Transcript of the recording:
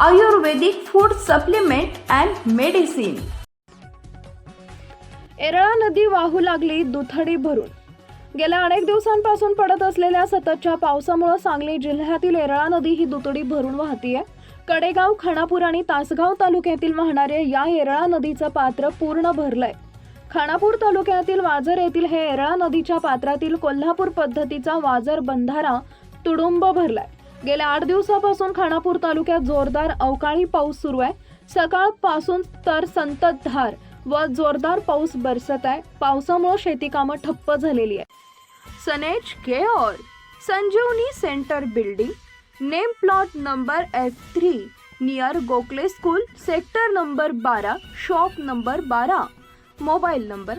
Ayurvedic food supplement and medicine Yerala नदी वाहू लागली दुथडी भरून. गेल्या अनेक दिवसांपासून पडत असलेल्या सततच्या पावसामुळे सांगली जिल्ह्यातील एरळा नदी ही दुथडी भरून वाहतीये. कडेगाव खानापूर आणि तासगाव तालुक्यातील वाहणाऱ्या या एरळा नदीचं पात्र पूर्ण भरलंय. खानापूर तालुक्यातील वाजर येथील हे एरळा नदीच्या पात्रातील कोल्हापूर पद्धतीचा वाजर बंधारा तुडुंब भरलाय. गेल्या आठ दिवसापासून खानापूर तालुक्यात जोरदार अवकाळी पाऊस सुरू आहे. सकाळपासून तर संततधार व जोरदार पाऊस बरसत आहे. पावसामुळे शेती कामं ठप्प झालेली आहे सनेज care Sanjeevani centre building name plot number F three near Gokhale school sector number बारा शॉप नंबर बारा मोबाईल नंबर